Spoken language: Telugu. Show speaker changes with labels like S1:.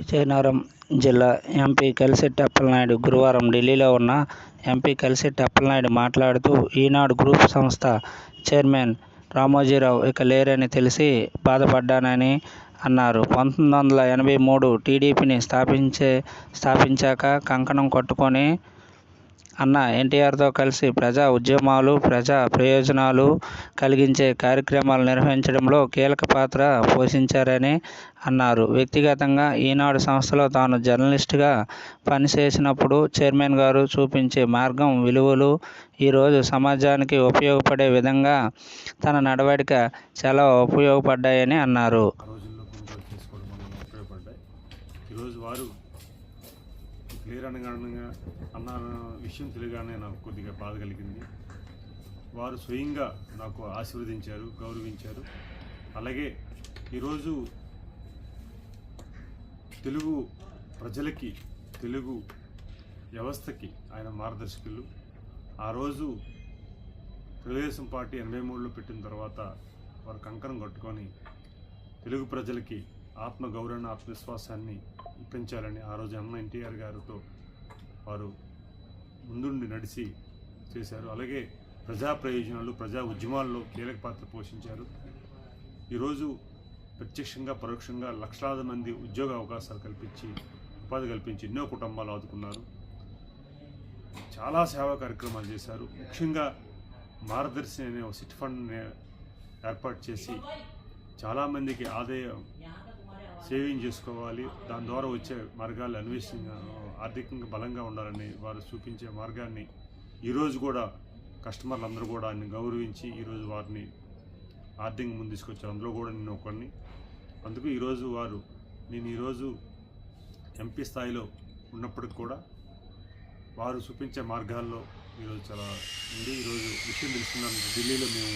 S1: విజయనగరం జిల్లా ఎంపీ కలిశెట్టి అప్పలనాయుడు గురువారం ఢిల్లీలో ఉన్న ఎంపీ కలిశెట్టి అప్పలనాయుడు మాట్లాడుతూ ఈనాడు గ్రూప్ సంస్థ చైర్మన్ రామోజీరావు ఇక లేరని తెలిసి బాధపడ్డానని అన్నారు. పంతొమ్మిది వందల ఎనభై మూడు టీడీపీని స్థాపించే స్థాపించాక కంకణం కట్టుకొని అన్న ఎన్టీఆర్తో కలిసి ప్రజా ఉద్యమాలు ప్రజా ప్రయోజనాలు కలిగించే కార్యక్రమాలు నిర్వహించడంలో కీలక పాత్ర పోషించారని అన్నారు. వ్యక్తిగతంగా ఈనాడు సంస్థలో తాను జర్నలిస్టుగా పనిచేసినప్పుడు చైర్మన్ గారు చూపించే మార్గం విలువలు ఈరోజు సమాజానికి ఉపయోగపడే విధంగా తన నడవడిక చాలా ఉపయోగపడ్డాయని అన్నారు.
S2: ఈరోజు వారు క్లియర్ అనగానే అన్న విషయం తెలియగానే నాకు కొద్దిగా బాధ కలిగింది. వారు స్వయంగా నాకు ఆశీర్వదించారు గౌరవించారు. అలాగే ఈరోజు తెలుగు ప్రజలకి తెలుగు వ్యవస్థకి ఆయన మార్గదర్శకులు. ఆ రోజు తెలుగుదేశం పార్టీ ఎనభై మూడులో పెట్టిన తర్వాత వారు కంకణం కట్టుకొని తెలుగు ప్రజలకి ఆత్మ గౌరవాన్ని ఆత్మవిశ్వాసాన్ని పెంచాలని ఆ రోజు అన్న ఎన్టీఆర్ గారితో వారు ముందుండి నడిచి చేశారు. అలాగే ప్రజా ప్రయోజనాలు ప్రజా ఉద్యమాల్లో కీలక పాత్ర పోషించారు. ఈరోజు ప్రత్యక్షంగా పరోక్షంగా లక్షలాది మంది ఉద్యోగ అవకాశాలు కల్పించి ఉపాధి కల్పించి ఎన్నో కుటుంబాలు ఆదుకున్నారు. చాలా సేవా కార్యక్రమాలు చేశారు. ముఖ్యంగా మార్గదర్శి అనే ఒక సిట్ ఫండ్ ఏర్పాటు చేసి చాలామందికి ఆదాయం సేవింగ్ చేసుకోవాలి. దాని ద్వారా వచ్చే మార్గాలు అన్వేషించ ఆర్థికంగా బలంగా ఉండాలని వారు చూపించే మార్గాన్ని ఈరోజు కూడా కస్టమర్లు అందరూ కూడా ఆయన గౌరవించి ఈరోజు వారిని ఆర్థికంగా ముందు తీసుకొచ్చారు. అందులో కూడా నేను ఒకరిని అందుకు ఈరోజు వారు నేను ఈరోజు ఎంపీ స్థాయిలో ఉన్నప్పటికి కూడా వారు చూపించే మార్గాల్లో ఈరోజు చాలా ఉంది. ఈరోజు విషయం తెలుసుకున్నాను ఢిల్లీలో మేము